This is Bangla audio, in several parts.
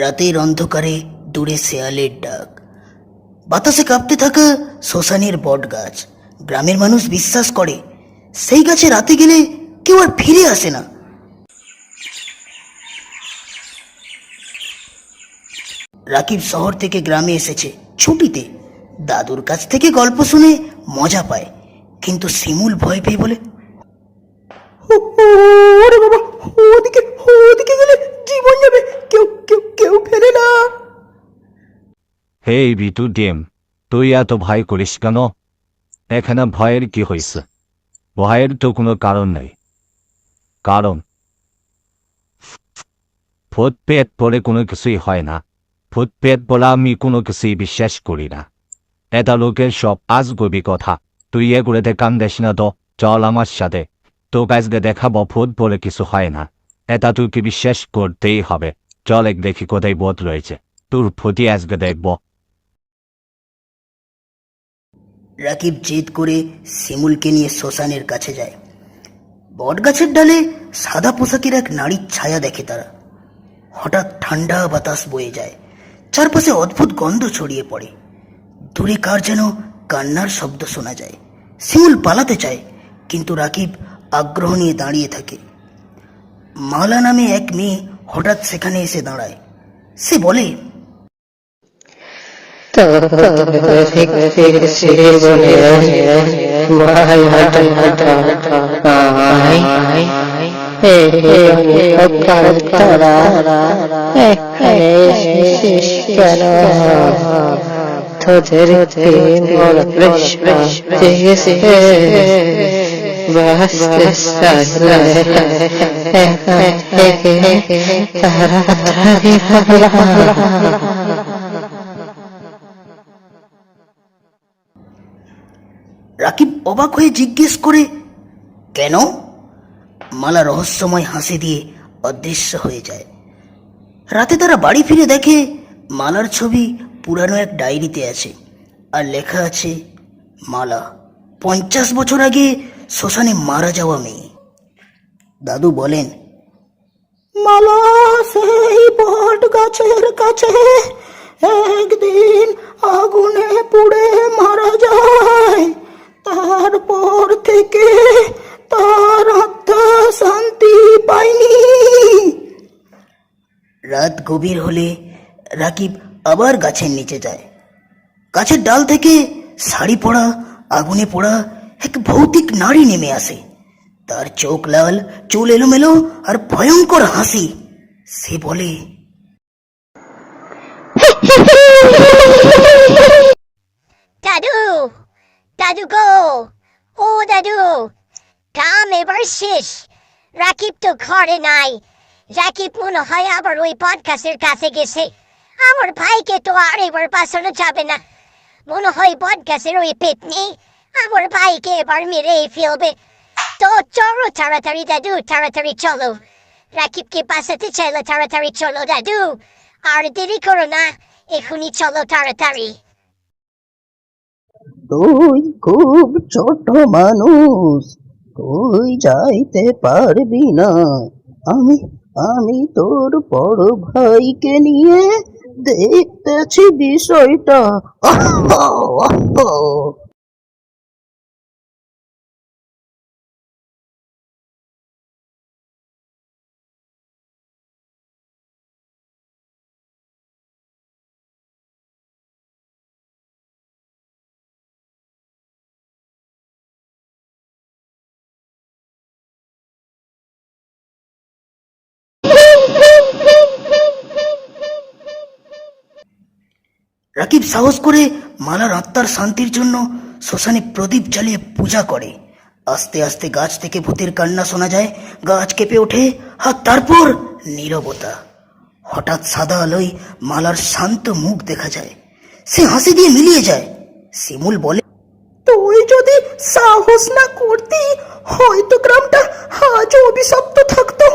রাতের অন্ধকারে দূরে শেয়ালের ডাক। বাতাসে কাঁপতে থাকা শ্মশানের বট গাছ গ্রামের মানুষ বিশ্বাস করে, সেই গাছে রাতে গেলে কেউ আর ফিরে আসে না। রাকিব শহর থেকে গ্রামে এসেছে ছুটিতে। দাদুর কাছ থেকে গল্প শুনে মজা পায়, কিন্তু শিমুল ভয় পেয়ে বলে ওরে বাবা ওদিকে ওদিকে গেলে জীবন যাবে কেউ কেউ কেউ ফেলে না হেই বিটু ডিম, তুই এত ভয় করিস কেন? এখানে ভয়ের কি হয়েছে ভয়ের তো কোনো কারণ নেই। কারণ? ভূত পেট পরে কোনো কিছুই হয় না। ভূত পেট বলে আমি কোনো কিছুই বিশ্বাস করি না। এটা লোকের সব আজ আজগবি কথা। তুই এগুলোতে কান দেশ না তো, চল আমার সাথে। তো আজকে দেখাবো ভূত বলে কিছু হয় না। এটা তুই কি বিশ্বাস করতেই হবে। চল এক দেখি কোথায় বোধ রয়েছে। তোর ফুটি আজকে দেখব। রাকিব জেদ করে শিমুলকে নিয়ে শ্মশানের কাছে যায়। বটগাছের ডালে সাদা পোশাকের এক নারীর ছায়া দেখে তারা। হঠাৎ ঠান্ডা বাতাস বয়ে যায়। চারপাশে অদ্ভুত গন্ধ ছড়িয়ে পড়ে। দূরে কার যেন কান্নার শব্দ শোনা যায়। শিমুল পালাতে চায়, কিন্তু রাকিব আগ্রহ নিয়ে দাঁড়িয়ে থাকে। মালা নামে এক মেয়ে হঠাৎ সেখানে এসে দাঁড়ায়। সে বলে তোদের প্রেম ওর বেশ জেগেছে বাসতে চাইলে একা থেকে তাড়াতাড়ি পালা রাকিব অবাক হয়ে জিজ্ঞেস করে, কেন? মালা রহস্যময় হাসি দিয়ে অদৃশ্য হয়ে যায়। রাতে তারা বাড়ি ফিরে দেখে মালার ছবি পুরানো এক ডায়েরিতে আছে আর লেখা আছে, মালা, পঞ্চাশ বছর আগে শ্মশানে মারা যাওয়া মেয়ে। দাদু বলেন, মালা, সেই বট গাছের কাছে একদিন আগুনে পুড়ে মারা যায়। তারপর থেকে তার আত্মা শান্তি পায়নি রাত গভীর হলে রাকিব আবার গাছের নিচে যায় গাছের ডাল থেকে শাড়ি পড়া আগুনে পড়া এক ভৌতিক নারী নেমে আসে তার চোখ লাল চুল এলোমেলো আর ভয়ঙ্কর হাসি সে বলে দাদু দাদু গো ও দাদু কাম এবার শেষ রাকিব তো ঘরে নাই রাকিব মনে হয় আবার ওই পডকাস্টের কাছে গেছে আমার ভাইকে তো আর এবার বাঁচানো যাবে না মনে হয় পডকাস্টের ওই পেতনি আমার ভাইকে এবার মেরে ফেলবে তো চলো তাড়াতাড়ি দাদু তাড়াতাড়ি চলো রাকিবকে বাঁচাতে চাইলে তাড়াতাড়ি চলো দাদু আর দেরি করো না এখনই চলো তাড়াতাড়ি তুই খুব ছোট মানুষ তুই যাইতে পারবি না? আমি আমি তোর বড় ভাইকে নিয়ে দেখতেছি বিষয়টা। রাকিব সাহস করে মালার আত্মার শান্তির জন্য শ্মশানে প্রদীপ জ্বালিয়ে পূজা করে। আস্তে আস্তে গাছ থেকে ভূতের কান্না শোনা যায়। গাছ কেঁপে ওঠে আর তারপর নীরবতা। হঠাৎ সাদা আলোয় মালার শান্ত মুখ দেখা যায়। সে হাসি দিয়ে মিলিয়ে যায়। শিমুল বলে তুই যদি সাহস না করতি হয়তো গ্রামটা আজও অভিশপ্ত থাকতো।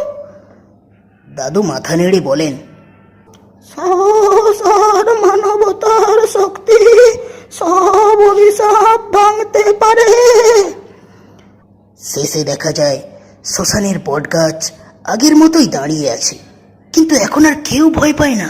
দাদু মাথা নেড়ে বলেন সাহস মানবতার শক্তি সব অভিশাপ ভাঙতে পারে। শেষে দেখা যায়, শ্মশানের বটগাছ আগের মতোই দাঁড়িয়ে আছে, কিন্তু এখন আর কেউ ভয় পায় না।